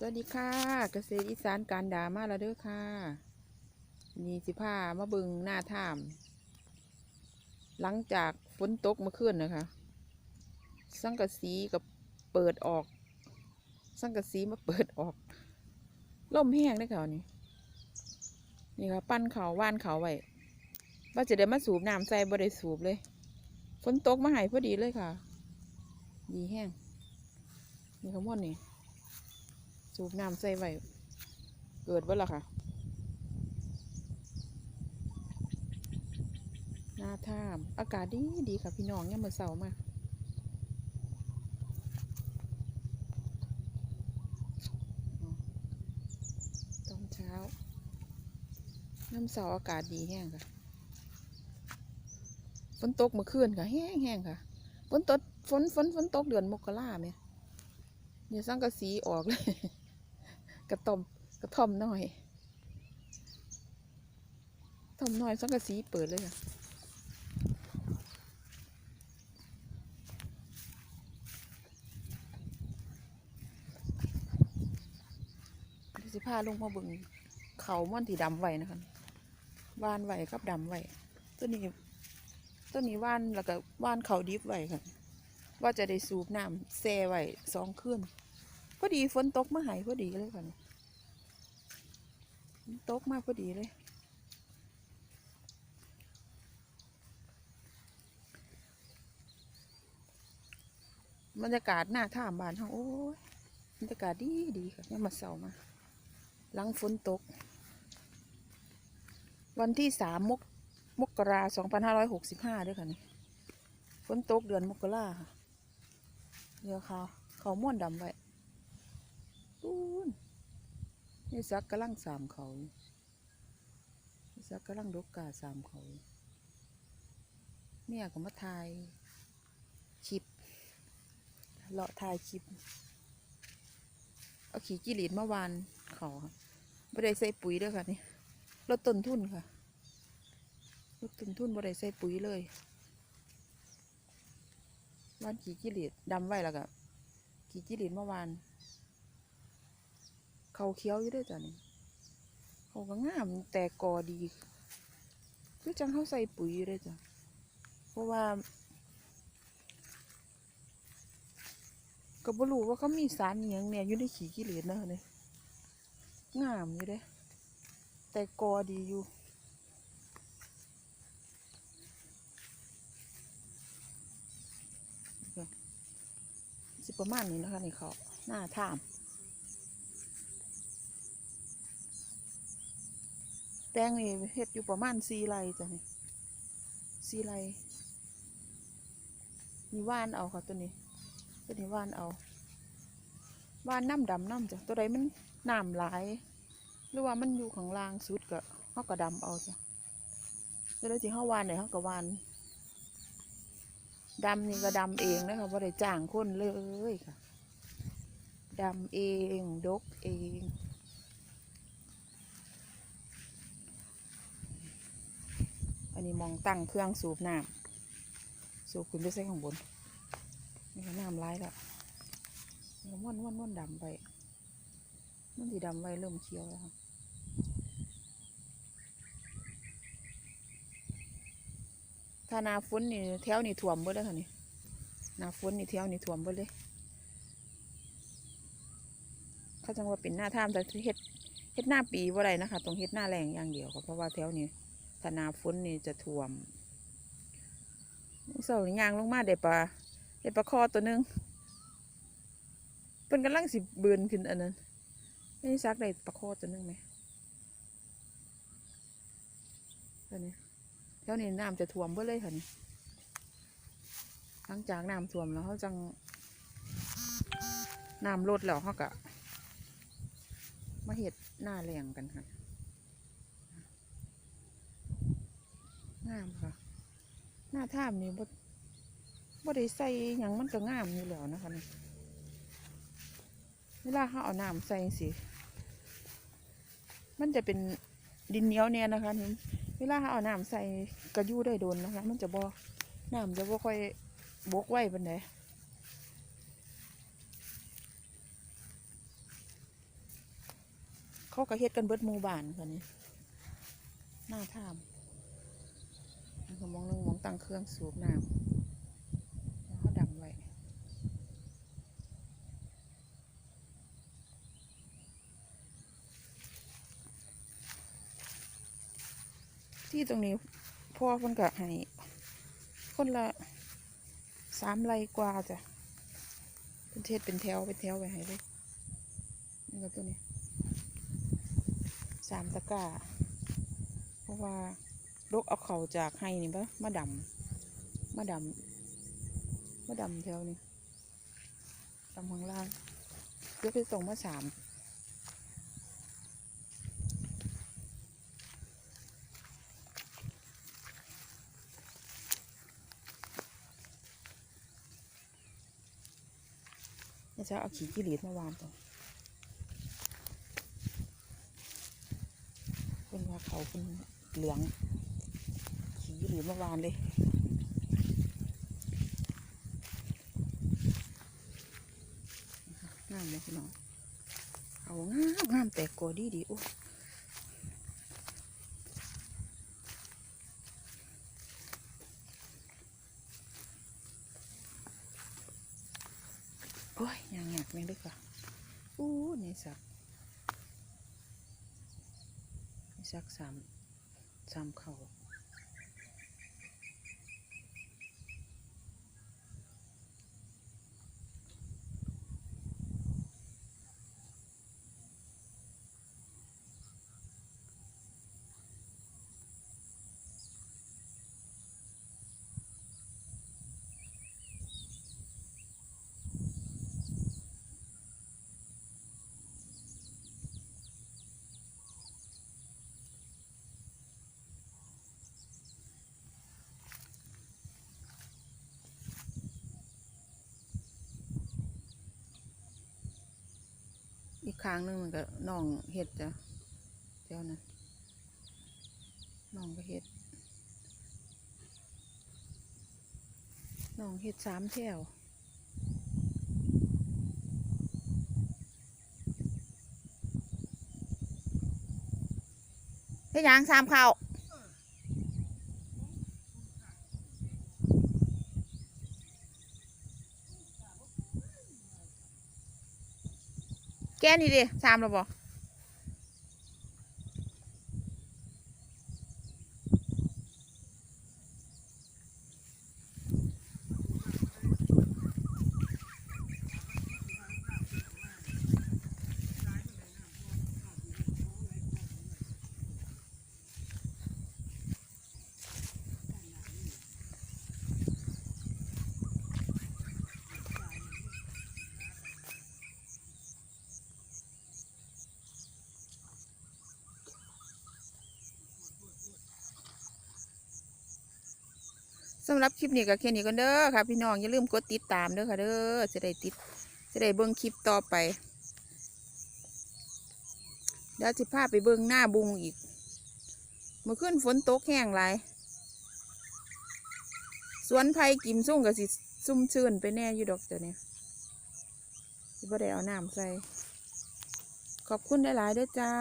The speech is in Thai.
สวัสดีค่ะเกษตรอีสานการดามาแล้วเด้อค่ะนี่สิพามาบึงหน้าถ้ำหลังจากฝนตกเมื่อคืนนะคะ สังกะสีกับเปิดออก สังกะสีมาเปิดออกล่มแห้งได้ค่ะนี่นี่ค่ะปั้นเขาว่านเขาไว้ว่าจะได้มาสูบน้ำใส่บ่ได้สูบเลยฝนตกมาหายพอดีเลยค่ะ ดีแห้งนี่ขมวนนี่ สูบน้ำใส่ไว้เกิดว่าล่ะค่ะ หน้าท่ามอากาศดีดีค่ะพี่น้องเนี่ยามมื่อเสาร์มาตอนเช้าน้ำเสาร์อากาศดีแห้งค่ะฝนตกเมื่อคืนค่ะแห้งแห้งค่ะฝนตกฝนฝนฝนตกเดือนมกราเนี่ยเนี่ยสังกะสีออกเลย กระต่อมกระท่อมหน้อยท่อมหน้อยสังกะสีเปิดเลยค่ะดีสิพาลงมาเบึงเขาม่อนที่ดำไว้นะคะว่านไว้กับดำไว้ตัวนี้ตัวนี้ว่านแล้วก็ว่านเขาดิบไว้ค่ะ ว่าจะได้สูบน้ำแซ่ไว้สองคืน พอดีฝนตกมาหายพอดีเลยค่ะนี่ฝนตกมากพอดีเลยบรรยากาศหน้าท่ามบานเขาโอ้ยบรรยากาศดีดีค่ะเนี่ยามมาเสามาหลังฝนตก วันที่สามมกมกราสองพันห้าร้อยหกสิบห้าด้วยค่ะนี่ฝนตกเดือนมกราค่ะเดี๋ยวเขาเขาม่วนดำไว้ ปูนนี่ซักกำลังสามเขาอยู่นี่ซักกำลังดกกาสามเขาอยเนี่ยก็มาถ่ายคลิปเลาะถ่ายคลิปเอาขี่จิหลีดมาวานเขาค่ะไม่ได้ใส่ปุ๋ยด้วยค่ะนี่ลดต้นทุนค่ะลดต้นทุนไม่ได้ใส่ปุ๋ยเลยวานขี่จิหลีดดำไว้แล้วก็ขี่จิหลีดเมื่อวาน เขาเคี้ยวอยู่ด้วยจ้ะนี่เขาก็งามแต่กอดีคือจังเขาใส่ปุ๋ยอยู่ด้วยจ้ะเพราะว่าก็บ่รู้ว่าเขามีสารอหย่างเนี่ยอยู่ในขี้กิเลสนะเนี่ยงามอยู่เด้ แต่กอดีอยู่สิประมาณนี้นะคะนี่เขาหน้าท่าม ตงนี่เฮ็ดอยู่ประมาณสี่ไร่จ้ะนี่สี่ไร่มีว่านเอาค่ะตัวนี้ ตัวนี้ว่านเอา ว่านน้ำดำน้ำจ้ะตัวใดมันน้ำหลาย หรือว่ามันอยู่ข้างล่างสุดก็เขาก็ดำเอาจ้ะตัวใดที่เขาวานเนี่ยเขาก็วานดำนี่ก็ดำเองนะคะว่าได้จ้างคนเลยค่ะดำเอง ดกเอง อันนี้มองตั้งเครื่องสูบน้ำสูบขึ้นไปใส่ข้างบนนี่ก็น้ำร้ายแล้วนี่ก็ม้วนม้วนม้วนดำไปมันสีดำไว้เริ่มเขียวแล้วค่ะถ้านาฝนนี่แถวนี่ท่วมเบิดเลยค่ะนี่นาฝนนี่แถวนี่ท่วมเบิดเลยเขาจังว่าเป็นหน้าท่ามแต่เฮ็ดเฮ็ดหน้าปีว่าไรนะคะตรงเฮ็ดหน้าแรงอย่างเดียวค่ะเพราะว่าแถวนี้ ถ้าหนาฝนนี่จะท่วมเสาร์นี้ยางลงมาได้ปลาได้ปลาคอตัวนึงเป็นกำลังสิเบือนขึ้นอันนั้นนี่ซักได้ปลาคอตัวนึงไหมตัวนี้แถวนี้น้ำจะท่วมเบ่อเลยค่ะนี่หลังจากน้ำท่วมแล้วเขาจังน้ำลดแล้วเขากะมาเห็ดหน้าแรงกันค่ะ งามค่ะ หน้าท่ามนี่บ่บ่ได้ใส่หยังมันก็งามอยู่แล้วนะคะนี่เวลาเขาเอาน้ำใส่สิ มันจะเป็นดินเหนียวเนี่ยนะคะนี่เวลาเขาเอาน้ำใส่กระยู่ได้โดนนะคะ มันจะบ่น้ำจะบ่ค่อยบกไว้ปานใดเขาก็เฮ็ดกันเบิดหมู่บ้านค่ะนี่หน้าถ้ำ มองลงมองตั้งเครื่องสูบน้ำแล้วเขาดำไว้ที่ตรงนี้พ่อเพิ่นก็ให้คนละสามไรกว่าจ้ะเป็นเทศเป็นแถวเป็นแถวไว้ให้เลยนี่ก็ตัวนี้สามตะกร้าเพราะว่า ลกเอาเขาจากให้นี่ปะมาดำมาดำมาดำแถวนี้ดำข้างล่างยกไปส่งมาสามนี่จะเอาขี้กิริดมาวานตรงเป็นว่าเขาเป็นเหลือง ขี้กิริดมาวานเลย งามเลยพี่น้อง เอางามงามแต่กอดีดีโอ้โอ้ยยางหยากแม่งด้วยค่ะอู้ในสักในสักสามสามเข่า ข้างหนึงมันก็น่องเห็ดจ้ะเจ้านั้นน่องก็เห็ดน่องเห็ดสามแถวเฮ็ดยางสามเข่า แกนี่ดิสามแล้วบ่ สำหรับคลิปนี้ก็แค่นี้กันเด้อค่ะ พี่น้องอย่าลืมกดติดตามเด้อค่ะเด้อจะได้ติดจะได้เบิ่งคลิปต่อไปเดี๋ยวสิพาไปเบิ่งหน้าบุงอีกเมื่อคืนฝนตกแห้งหลายสวนไผ่กิมซุ่งกับสิซุ่มชื่นไปแน่อยู่ดอกเดี๋ยวนี้สิบ่ได้เอาน้ำใส่ขอบคุณหลายๆเด้อจ้า